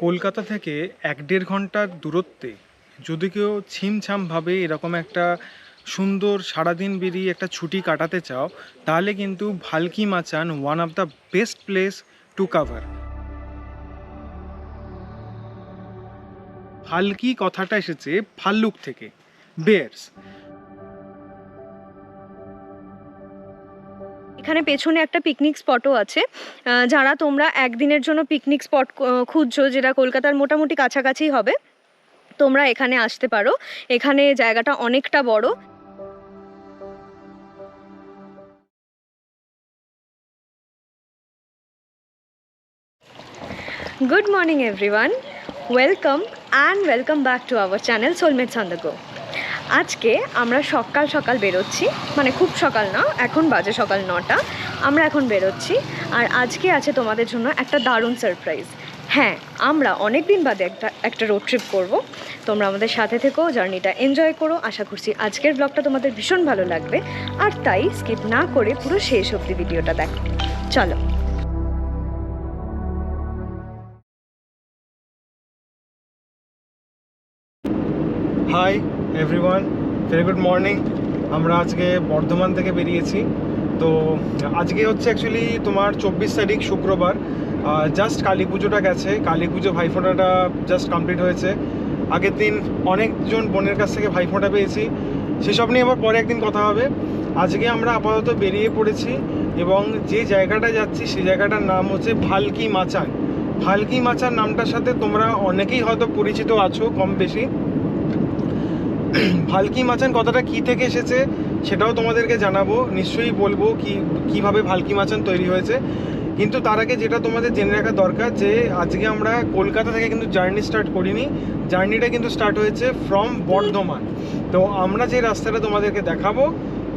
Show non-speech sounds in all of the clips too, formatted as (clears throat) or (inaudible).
কলকাতা থেকে এক দেড় ঘণ্টার দূরত্বে যদি কেউ ছিমছামভাবে এরকম একটা সুন্দর সারাদিন বেরিয়ে একটা ছুটি কাটাতে চাও, তাহলে কিন্তু Bhalki Machan one of the best place to cover Bhalki কথাটা এসেছে ভাল্লুক থেকে। বেয়ার্স এখানে পেছনে একটা পিকনিক স্পটও আছে। যারা তোমরা একদিনের জন্য পিকনিক স্পট খুঁজছো, যেটা কলকাতার মোটামুটি কাছাকাছি হবে, তোমরা এখানে আসতে পারো। এখানে জায়গাটা অনেকটা বড়। Good morning everyone welcome and welcome back to our channel soulmates on আজকে আমরা সকাল সকাল বেরোচ্ছি মানে খুব সকাল না, এখন বাজে সকাল নটা, আমরা এখন বেরোচ্ছি, আর আজকে আছে তোমাদের জন্য একটা দারুণ সারপ্রাইজ হ্যাঁ আমরা অনেক দিন বাদে একটা একটা রোড ট্রিপ করব, তোমরা আমাদের সাথে থেকেও জার্নিটা এনজয় করো, আশা করছি আজকের ব্লগটা তোমাদের ভীষণ ভালো লাগবে, আর তাই স্কিপ না করে পুরো শেষ অবধি ভিডিওটা দেখো। চলো। Hi everyone very good morning আমরা আজকে বর্ধমান থেকে বেরিয়েছি। তো আজকে হচ্ছে অ্যাকচুয়ালি তোমার চব্বিশ তারিখ শুক্রবার। জাস্ট কালী পুজোটা গেছে। কালী পুজো ভাইফোঁটাটা জাস্ট কমপ্লিট হয়েছে। আগের দিন অনেকজন বোনের কাছ থেকে ভাইফোঁটা পেয়েছি। সেসব নিয়ে আবার পরে একদিন কথা হবে। আজকে আমরা আপাতত বেরিয়ে পড়েছি এবং যে জায়গাটা যাচ্ছি সেই জায়গাটার নাম হচ্ছে ভালকি মাচান। ভালকি মাচার নামটার সাথে তোমরা অনেকেই হয়তো পরিচিত আছো কম বেশি। (clears throat) ভালকি মাচান কথাটা কি থেকে এসেছে সেটাও তোমাদেরকে জানাব। নিশ্চয়ই বলব কি, কীভাবে ভালকি মাচান তৈরি হয়েছে। কিন্তু তার আগে যেটা তোমাদের জেনে রাখা দরকার যে, আজকে আমরা কলকাতা থেকে কিন্তু জার্নি স্টার্ট করিনি। জার্নিটা কিন্তু স্টার্ট হয়েছে ফ্রম বর্ধমান। তো আমরা যে রাস্তাটা তোমাদেরকে দেখাবো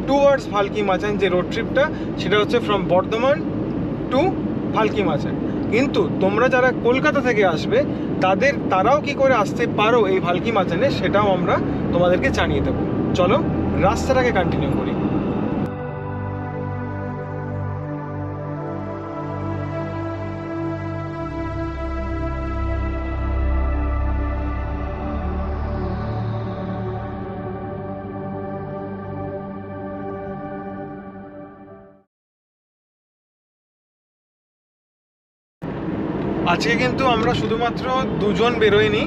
টুয়ার্ডস ভালকি মাচান যে রোড ট্রিপটা সেটা হচ্ছে ফ্রম বর্ধমান টু ভালকি মাচান। কিন্তু তোমরা যারা কলকাতা থেকে আসবে, তাদের, তারাও কি করে আসতে পারো এই ভালকি মাচানে সেটাও আমরা তোমাদেরকে জানিয়ে দেবো। চলো, রাস্তাটাকে কন্টিনিউ করি। আজকে কিন্তু আমরা শুধুমাত্র দুজন বেরোইনি।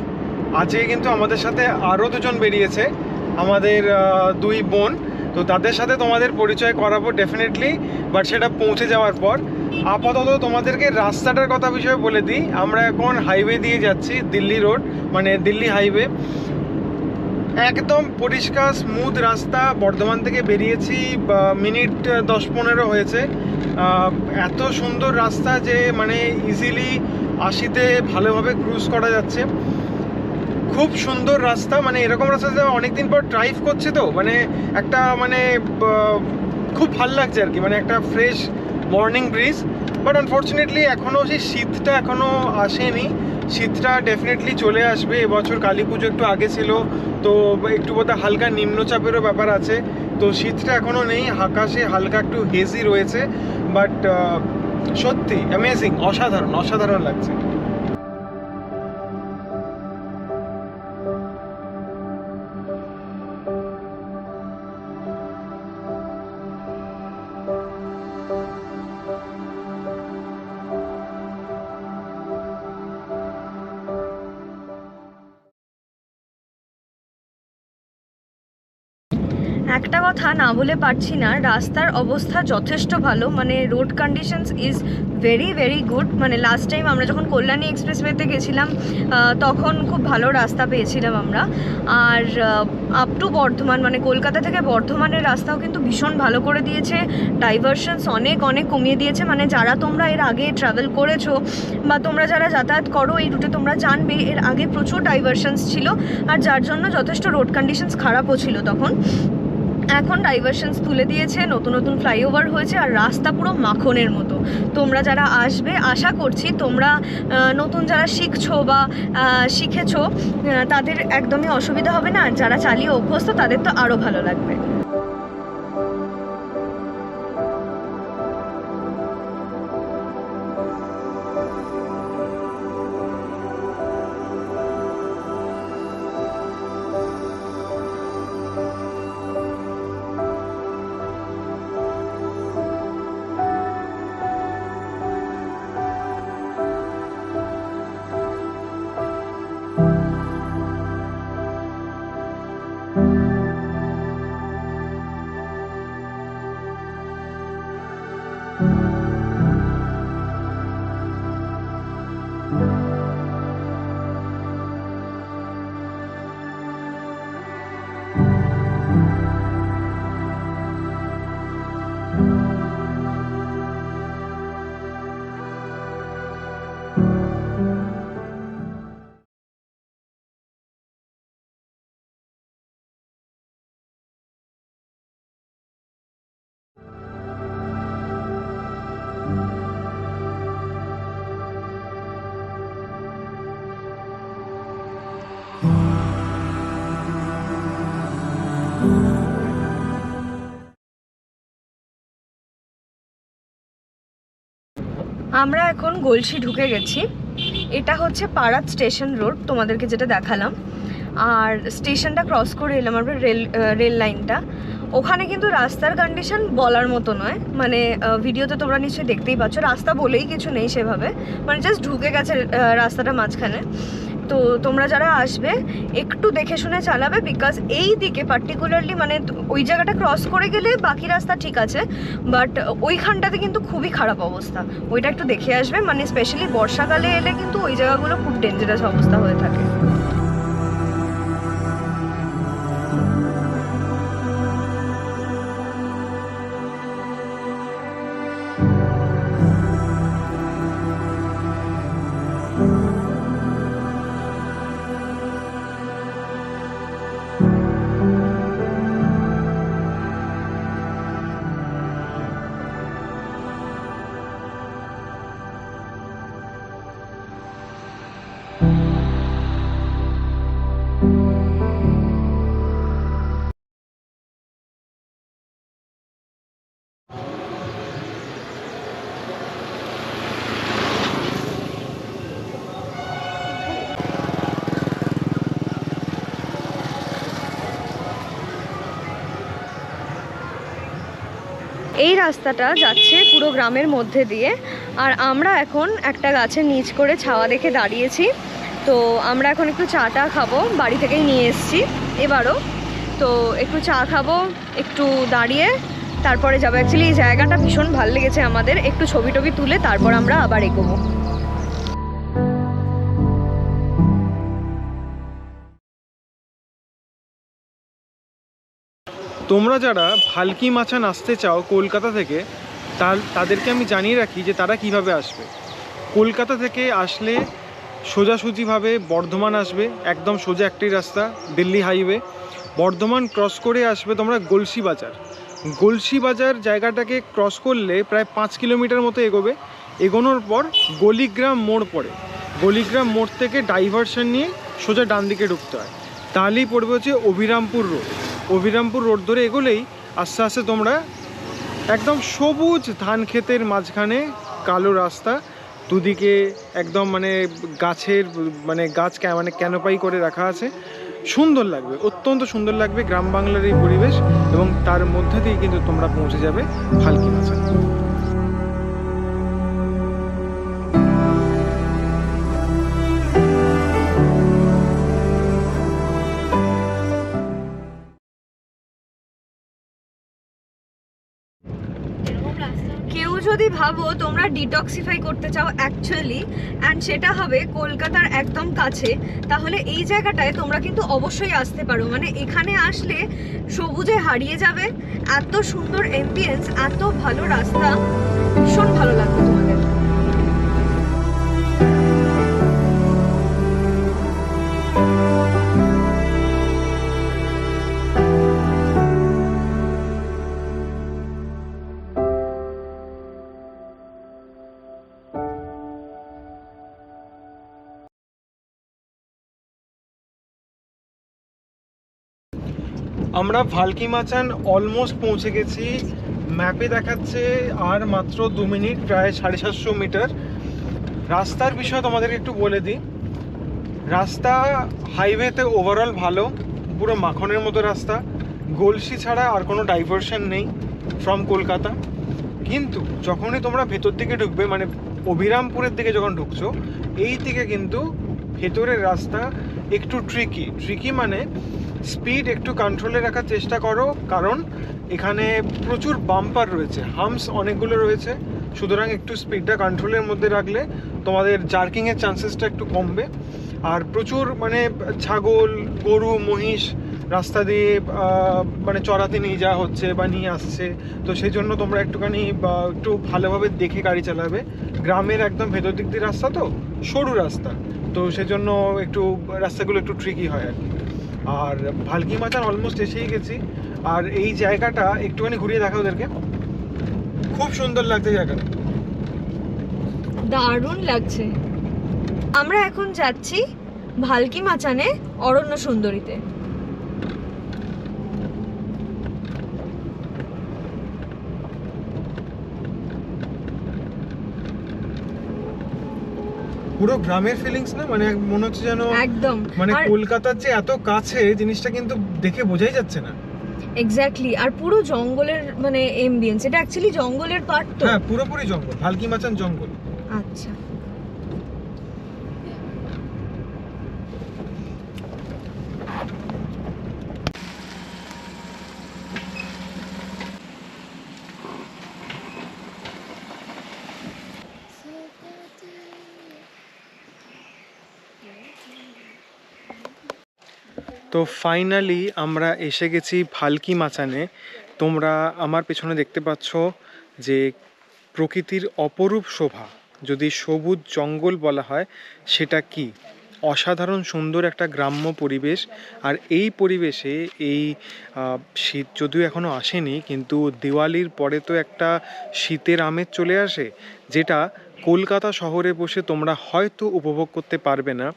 আজকে কিন্তু আমাদের সাথে আরও দুজন বেরিয়েছে। আমাদের দুই বোন। তো তাদের সাথে তোমাদের পরিচয় করাবো ডেফিনেটলি বাট সেটা পৌঁছে যাওয়ার পর। আপাতত তোমাদেরকে রাস্তাটার কথা বিষয়ে বলে দিই। আমরা এখন হাইওয়ে দিয়ে যাচ্ছি, দিল্লি রোড মানে দিল্লি হাইওয়ে একদম পরিষ্কার স্মুথ রাস্তা। বর্ধমান থেকে বেরিয়েছি মিনিট দশ পনেরো হয়েছে। এত সুন্দর রাস্তা যে মানে ইজিলি আশিতে ভালোভাবে ক্রুজ করা যাচ্ছে। খুব সুন্দর রাস্তা মানে এরকম রাস্তাতে অনেকদিন পর ড্রাইভ করছে তো মানে একটা মানে খুব ভালো লাগছে আর কি মানে একটা fresh morning breeze but unfortunately এখনও সেই শীতটা এখনও আসেনি। শীতটা ডেফিনেটলি চলে আসবে, এবছর কালী পুজো একটু আগে ছিল, তো একটু বোধহয় হালকা নিম্নচাপেরও ব্যাপার আছে। তো শীতটা এখনও নেই, আকাশে হালকা একটু হেজি রয়েছে। বাট সত্যি অ্যামেজিং অসাধারণ অসাধারণ লাগছে। কথা না বলে পারছি না। রাস্তার অবস্থা যথেষ্ট ভালো। মানে road conditions is very very good মানে লাস্ট টাইম আমরা যখন কল্যাণী এক্সপ্রেসওয়েতে গেছিলাম তখন খুব ভালো রাস্তা পেয়েছিলাম আমরা। আর আপ টু বর্ধমান মানে কলকাতা থেকে বর্ধমানের রাস্তাও কিন্তু ভীষণ ভালো করে দিয়েছে। ডাইভারশনস অনেক অনেক কমিয়ে দিয়েছে। মানে যারা তোমরা এর আগে ট্রাভেল করেছ বা তোমরা যারা যাতায়াত করো এই রুটে তোমরা জানবে এর আগে প্রচুর ডাইভারশনস ছিল। আর যার জন্য যথেষ্ট রোড কন্ডিশনস খারাপও ছিল তখন। এখন ডাইভারশনস তুলে দিয়েছে, নতুন নতুন ফ্লাইওভার হয়েছে আর রাস্তা পুরো মাখনের মতো। তোমরা যারা আসবে, আশা করছি তোমরা নতুন যারা শিখছো বা শিখেছো তাদের একদমই অসুবিধা হবে না। আর যারা চালিয়ে অভ্যস্ত, তাদের তো আরও ভালো লাগবে। আমরা এখন গলসি ঢুকে গেছি। এটা হচ্ছে পাড়াত স্টেশন রোড, তোমাদেরকে যেটা দেখালাম। আর স্টেশনটা ক্রস করে এলাম আমরা রেল রেল লাইনটা। ওখানে কিন্তু রাস্তার কন্ডিশন বলার মতো নয়। মানে ভিডিওতে তোমরা নিশ্চয়ই দেখতেই পাচ্ছ। রাস্তা বলেই কিছু নেই সেভাবে। মানে জাস্ট ঢুকে গেছে রাস্তাটা মাঝখানে। তো তোমরা যারা আসবে, একটু দেখে শুনে চালাবে বিকজ এই দিকে পার্টিকুলারলি মানে ওই জায়গাটা ক্রস করে গেলে বাকি রাস্তা ঠিক আছে বাট ওইখানটাতে কিন্তু খুবই খারাপ অবস্থা। ওইটা একটু দেখে আসবে মানে স্পেশালি বর্ষাকালে এলে কিন্তু ওই জায়গাগুলো খুব ডেঞ্জারাস অবস্থা হয়ে থাকে। এই রাস্তাটা যাচ্ছে পুরো গ্রামের মধ্যে দিয়ে। আর আমরা এখন একটা গাছের নিচ করে ছাওয়া দেখে দাঁড়িয়েছি। তো আমরা এখন একটু চা টা খাব, বাড়ি থেকেই নিয়ে এসেছি এবারও। তো একটু চা খাব, একটু দাঁড়িয়ে, তারপরে যাব। অ্যাকচুয়ালি এই জায়গাটা ভীষণ ভালো লেগেছে আমাদের। একটু ছবি টবি তুলে তারপর আমরা আবার এগোবো। তোমরা যারা ভালকি মাছান আসতে চাও কলকাতা থেকে তার তাদেরকে আমি জানিয়ে রাখি যে তারা কীভাবে আসবে। কলকাতা থেকে আসলে সোজাসুজিভাবে বর্ধমান আসবে, একদম সোজা একটি রাস্তা, দিল্লি হাইওয়ে। বর্ধমান ক্রস করে আসবে তোমরা গলসি বাজার। গলসি বাজার জায়গাটাকে ক্রস করলে প্রায় পাঁচ কিলোমিটার মতো এগোবে। এগোনোর পর গলিগ্রাম মোড় পড়ে। গলিগ্রাম মোড় থেকে ডাইভারশন নিয়ে সোজা ডান দিকে ঢুকতে হয়। তাহলেই পড়বে হচ্ছে অভিরামপুর রোড। অভিরামপুর রোড ধরে এগোলেই আস্তে আস্তে তোমরা একদম সবুজ ধান ক্ষেতের মাঝখানে কালো রাস্তা, দুদিকে একদম মানে গাছের মানে গাছ মানে ক্যানোপাই করে রাখা আছে। সুন্দর লাগবে, অত্যন্ত সুন্দর লাগবে গ্রাম বাংলার এই পরিবেশ এবং তার মধ্যে দিয়ে কিন্তু তোমরা পৌঁছে যাবে ফালকি মাছা ভাবো, তোমরা ডিটক্সিফাই করতে চাও অ্যাকচুয়ালি অ্যান্ড সেটা হবে কলকাতার একদম কাছে। তাহলে এই জায়গাটায় তোমরা কিন্তু অবশ্যই আসতে পারো। মানে এখানে আসলে সবুজে হারিয়ে যাবে। এত সুন্দর এম্বিয়েন্স এত ভালো রাস্তা। ভীষণ ভালো লাগবে তোমাদের। আমরা ভালকি মাচান অলমোস্ট পৌঁছে গেছি। ম্যাপে দেখাচ্ছে আর মাত্র দু মিনিট, প্রায় সাড়ে সাতশো মিটার। রাস্তার বিষয়ে তোমাদেরকে একটু বলে দিই। রাস্তা হাইওয়েতে ওভারঅল ভালো, পুরো মাখনের মতো রাস্তা। গলসি ছাড়া আর কোনো ডাইভারশন নেই ফ্রম কলকাতা। কিন্তু যখনই তোমরা ভেতর দিকে ঢুকবে মানে অভিরামপুরের দিকে যখন ঢুকছো, এই দিকে কিন্তু ভেতরের রাস্তা একটু ট্রিকি ট্রিকি মানে স্পিড একটু কন্ট্রোলে রাখার চেষ্টা করো, কারণ এখানে প্রচুর বাম্পার রয়েছে হামস অনেকগুলো রয়েছে। সুতরাং একটু স্পিডটা কন্ট্রোলের মধ্যে রাখলে তোমাদের জার্কিংয়ের চান্সেসটা একটু কমবে। আর প্রচুর মানে ছাগল, গরু, মহিষ রাস্তা দিয়ে মানে চড়াতে নিয়ে যাওয়া হচ্ছে বা নিয়ে আসছে। তো সেই জন্য তোমরা একটুখানি একটু ভালোভাবে দেখে গাড়ি চালাবে। গ্রামের একদম ভেতর দিক দিয়ে রাস্তা তো, সরু রাস্তা। তো সেজন্য একটু রাস্তাগুলো একটু ট্রিকি হয় আর কি। আর ভালকি মাথার অলমোস্ট এসেই গেছি। আর এই জায়গাটা একটুখানি ঘুরিয়ে দেখা ওদেরকে। খুব সুন্দর লাগছে জায়গাটা। দারুণ লাগছে। আমরা এখন যাচ্ছি ভালকি মাচানে অরণ্য সুন্দরীতে। পুরো গ্রামের ফিলিংস না? মানে মনে হচ্ছে যেন একদম। মানে কলকাতার যে এত কাছে জিনিসটা কিন্তু দেখে বোঝাই যাচ্ছে না। এক্স্যাক্টলি আর পুরো জঙ্গলের মানে এমবিয়েন্স এটা অ্যাকচুয়ালি জঙ্গলের পার্ট তো। হ্যাঁ পুরোপুরি জঙ্গল ভালকি মাচান জঙ্গল। আচ্ছা। তো ফাইনালি আমরা এসে গেছি ভালকি মাচানে। তোমরা আমার পেছনে দেখতে পাচ্ছ যে প্রকৃতির অপরূপ শোভা, যদি সবুজ জঙ্গল বলা হয়, সেটা কি? অসাধারণ সুন্দর একটা গ্রাম্য পরিবেশ, আর এই পরিবেশে এই শীত যদিও এখনও আসেনি, কিন্তু দিওয়ালির পরে তো একটা শীতের আমেজ চলে আসে, যেটা কলকাতা শহরে বসে তোমরা হয়তো উপভোগ করতে পারবে না।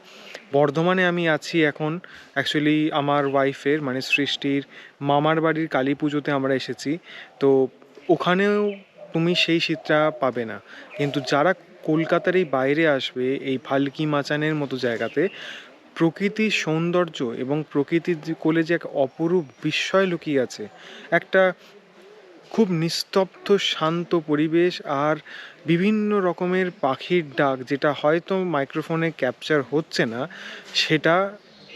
বর্ধমানে আমি আছি এখন অ্যাকচুয়ালি আমার ওয়াইফের মানে সৃষ্টির মামার বাড়ির কালী পুজোতে আমরা এসেছি। তো ওখানেও তুমি সেই শীতটা পাবে না। কিন্তু যারা কলকাতার এই বাইরে আসবে, এই ফালকি মাচানের মতো জায়গাতে, প্রকৃতির সৌন্দর্য এবং প্রকৃতির কোলে যে এক অপরূপ বিস্ময় লুকিয়ে আছে, একটা খুব নিস্তব্ধ, শান্ত পরিবেশ আর বিভিন্ন রকমের পাখির ডাক, যেটা হয়তো মাইক্রোফোনে ক্যাপচার হচ্ছে না, সেটা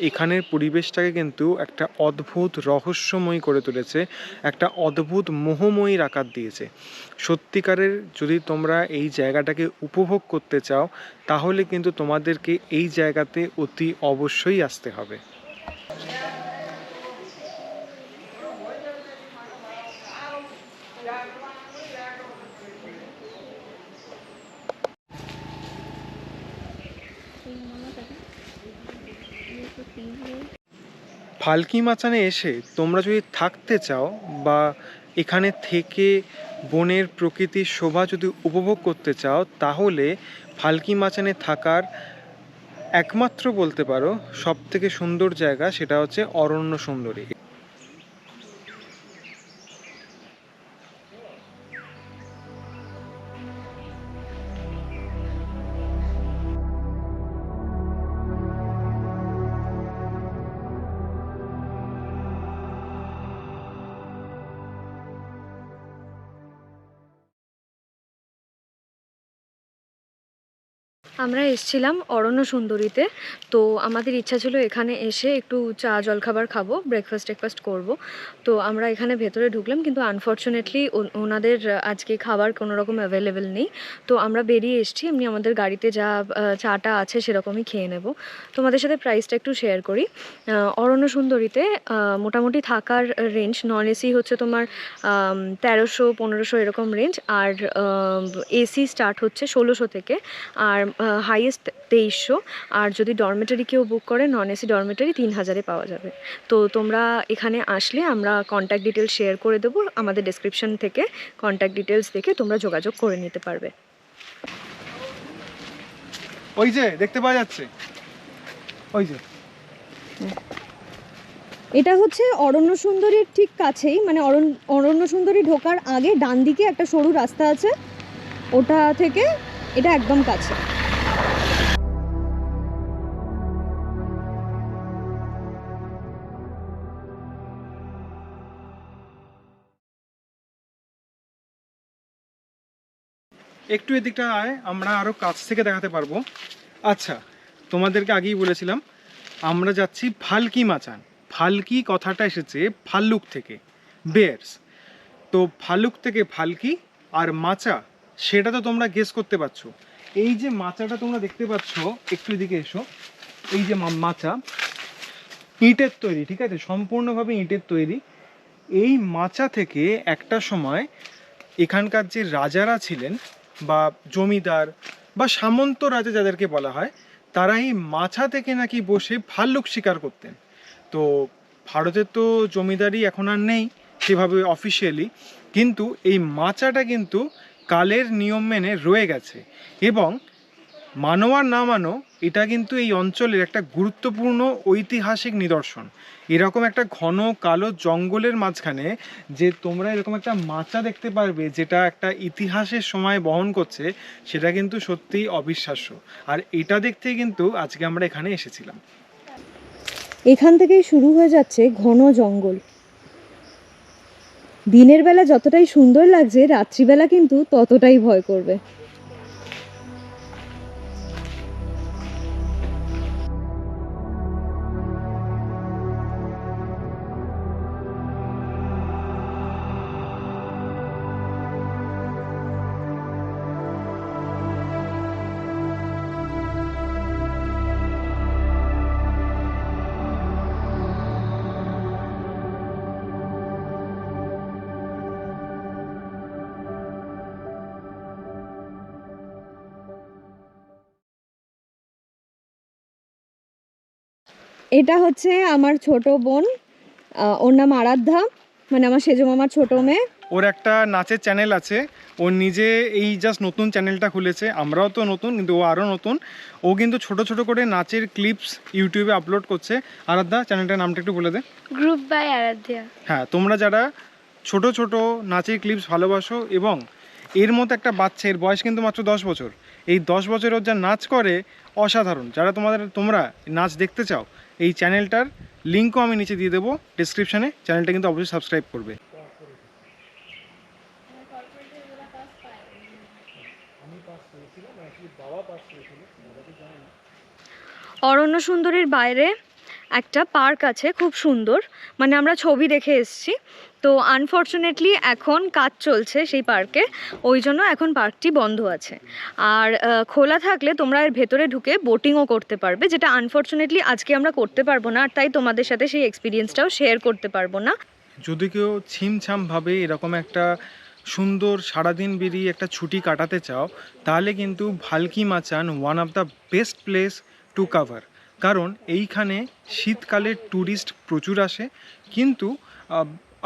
এখানের পরিবেশটাকে কিন্তু একটা অদ্ভুত, রহস্যময় করে তুলেছে, একটা অদ্ভুত মোহময়ীর আকার দিয়েছে। সত্যিকারের যদি তোমরা এই জায়গাটাকে উপভোগ করতে চাও, তাহলে কিন্তু তোমাদেরকে এই জায়গাতে অতি অবশ্যই আসতে হবে। ফালকি মাচানে এসে তোমরা যদি থাকতে চাও বা এখানে থেকে বনের প্রকৃতির শোভা যদি উপভোগ করতে চাও, তাহলে ফালকি মাচানে থাকার একমাত্র বলতে পারো সব থেকে সুন্দর জায়গা সেটা হচ্ছে অরণ্য সুন্দরী। আমরা এসেছিলাম অরণ্য সুন্দরীতে। তো আমাদের ইচ্ছা ছিল এখানে এসে একটু চা, জলখাবার খাব ব্রেকফাস্ট টেকফাস্ট করব। তো আমরা এখানে ভেতরে ঢুকলাম, কিন্তু আনফর্চুনেটলি ওনাদের আজকে খাবার কোনো রকম অ্যাভেলেবেল নেই। তো আমরা বেরিয়ে এসেছি, এমনি আমাদের গাড়িতে যা চাটা আছে সেরকমই খেয়ে নেব। তোমাদের সাথে প্রাইসটা একটু শেয়ার করি। অরণ্য সুন্দরীতে মোটামুটি থাকার রেঞ্জ নন এসি হচ্ছে তোমার তেরোশো, পনেরোশো এরকম রেঞ্জ আর এসি স্টার্ট হচ্ছে ষোলোশো থেকে। আর হাইয়েস্ট তেইশশো আর যদি ডরমেটারি কেউ বুক করে নন এসি ডরমেটারি তিন হাজারে পাওয়া যাবে। তো তোমরা এখানে আসলে আমরা কন্ট্যাক্ট ডিটেলস শেয়ার করে দেবো আমাদের ডেসক্রিপশন থেকে কন্ট্যাক্ট ডিটেলস দেখে তোমরা যোগাযোগ করে নিতে পারবে। ওই যে দেখতে পাওয়া যাচ্ছে। ওই যে। এটা হচ্ছে অরণ্য সুন্দরীর ঠিক কাছেই মানে অরণ্য অরণ্য সুন্দরী ঢোকার আগে ডান দিকে একটা সরু রাস্তা আছে ওটা থেকে এটা একদম কাছে। একটু এদিকটা আয়, আমরা আরও কাছ থেকে দেখাতে পারব। আচ্ছা তোমাদেরকে আগেই বলেছিলাম, আমরা যাচ্ছি ফালকি মাচান। ফালকি কথাটা এসেছে ফাল্লুক থেকে, বেয়ার্স। তো ফালুক থেকে ফালকি আর মাচা, সেটা তো তোমরা গেস করতে পারছ। এই যে মাচাটা তোমরা দেখতে পাচ্ছ, একটু এদিকে এসো। এই যে মাচা, ইটের তৈরি, ঠিক আছে? সম্পূর্ণভাবে ইটের তৈরি। এই মাচা থেকে একটা সময় এখানকার যে রাজারা ছিলেন বা জমিদার বা সামন্ত রাজা যাদেরকে বলা হয় তারা এই মাছা থেকে নাকি বসে ভাল্লুক শিকার করতেন। তো ভারতে তো জমিদারি এখন আর নেই সেভাবে অফিসিয়ালি কিন্তু এই মাচাটা কিন্তু কালের নিয়ম মেনে রয়ে গেছে এবং মানো আর না মানো, এটা কিন্তু এই অঞ্চলের একটা গুরুত্বপূর্ণ ঐতিহাসিক নিদর্শন। এরকম একটা ঘন কালো জঙ্গলের মাঝখানে যে তোমরা এরকম একটা মাচা দেখতে পারবে, যেটা একটা ইতিহাসের সময় বহন করছে, সেটা কিন্তু সত্যিই অবিশ্বাস্য। আর এটা দেখতেই কিন্তু আজকে আমরা এখানে এসেছিলাম। এখান থেকেই শুরু হয়ে যাচ্ছে ঘন জঙ্গল। দিনের বেলা যতটাই সুন্দর লাগছে, রাত্রিবেলা কিন্তু ততটাই ভয় করবে। এটা হচ্ছে আমার ছোট বোন ওর নাম আরাধ্যা মানে আমার সেজো মামার ছোট মেয়ে। ওর একটা নাচের চ্যানেল আছে ও নিজে এই জাস্ট নতুন চ্যানেলটা খুলেছে আমরাও তো নতুন কিন্তু ও আরও নতুন। ও কিন্তু ছোট ছোট করে নাচের ক্লিপস ইউটিউবে আপলোড করছে। আরাধ্যা চ্যানেলটার নামটা একটু বলে দে। গ্রুপ বাই আরাধ্যা হ্যাঁ তোমরা যারা ছোট ছোট নাচের ক্লিপস ভালোবাসো এবং এর মতো একটা বাচ্চা এর বয়স কিন্তু মাত্র দশ বছর। এই দশ বছরের যা নাচ করে অসাধারণ। যারা তোমাদের তোমরা নাচ দেখতে চাও এই চ্যানেলটার লিঙ্কও আমি নিচে দিয়ে দেবো ডিসক্রিপশানে চ্যানেলটা কিন্তু অবশ্যই সাবস্ক্রাইব করবে। অরণ্য সুন্দরীর বাইরে একটা পার্ক আছে, খুব সুন্দর। মানে আমরা ছবি দেখে এসছি। তো আনফর্চুনেটলি এখন কাজ চলছে সেই পার্কে। ওই জন্য এখন পার্কটি বন্ধ আছে। আর খোলা থাকলে তোমরা এর ভেতরে ঢুকে বোটিংও করতে পারবে, যেটা আনফর্চুনেটলি আজকে আমরা করতে পারব না। আর তাই তোমাদের সাথে সেই এক্সপিরিয়েন্সটাও শেয়ার করতে পারব না। যদি কেউ ছিমছামভাবে এরকম একটা সুন্দর সারাদিন বেরিয়ে একটা ছুটি কাটাতে চাও, তাহলে কিন্তু Bhalki Machan one of the best place to cover কারণ এইখানে শীতকালে ট্যুরিস্ট প্রচুর আসে, কিন্তু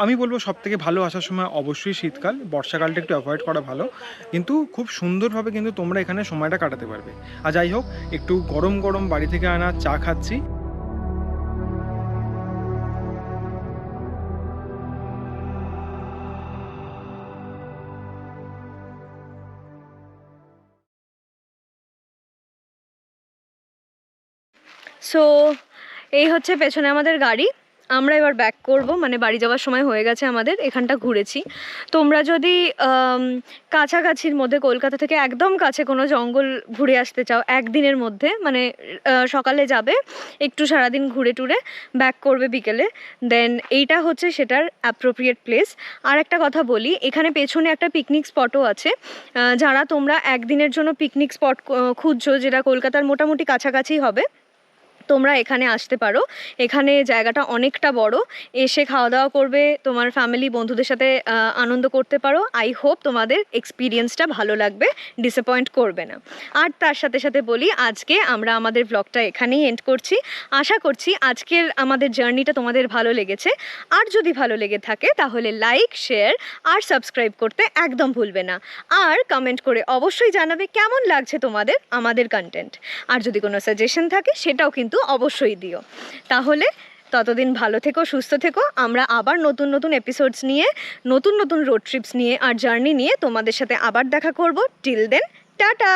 আমি বলব সব থেকে ভালো আসার সময় অবশ্যই শীতকাল, বর্ষাকালটা একটু অ্যাভয়েড করা ভালো, কিন্তু খুব সুন্দরভাবে কিন্তু তোমরা এখানে সময়টা কাটাতে পারবে। আর যাই হোক, একটু গরম গরম বাড়ি থেকে আনা চা খাচ্ছি। সো এই হচ্ছে পেছনে আমাদের গাড়ি। আমরা এবার ব্যাক করব। মানে বাড়ি যাওয়ার সময় হয়ে গেছে আমাদের। এখানটা ঘুরেছি। তোমরা যদি কাছাকাছির মধ্যে কলকাতা থেকে একদম কাছে কোনো জঙ্গল ঘুরে আসতে চাও, একদিনের মধ্যে মানে সকালে যাবে, একটু সারাদিন ঘুরে টুরে ব্যাক করবে বিকেলে দেন এইটা হচ্ছে সেটার অ্যাপ্রোপ্রিয়েট প্লেস আর একটা কথা বলি, এখানে পেছনে একটা পিকনিক স্পটও আছে। যারা তোমরা একদিনের জন্য পিকনিক স্পট খুঁজছো, যেটা কলকাতার মোটামুটি কাছাকাছি হবে তোমরা এখানে আসতে পারো। এখানে জায়গাটা অনেকটা বড়। এসে খাওয়া দাওয়া করবে, তোমার ফ্যামিলি বন্ধুদের সাথে আনন্দ করতে পারো। আই হোপ তোমাদের এক্সপিরিয়েন্সটা ভালো লাগবে ডিসঅ্যাপয়েন্ট করবে না। আর তার সাথে সাথে বলি, আজকে আমরা আমাদের ব্লগটা এখানেই এন্ড করছি। আশা করছি আজকের আমাদের জার্নিটা তোমাদের ভালো লেগেছে। আর যদি ভালো লেগে থাকে, তাহলে লাইক শেয়ার আর সাবস্ক্রাইব করতে একদম ভুলবে না। আর কমেন্ট করে অবশ্যই জানাবে কেমন লাগছে তোমাদের আমাদের কন্টেন্ট আর যদি কোনো সাজেশন থাকে, সেটাও কিন্তু অবশ্যই দিও। তাহলে ততদিন ভালো থেকো, সুস্থ থেকো। আমরা আবার নতুন নতুন এপিসোডস নিয়ে, নতুন নতুন রোড ট্রিপস নিয়ে আর জার্নি নিয়ে তোমাদের সাথে আবার দেখা করব। Till then tata!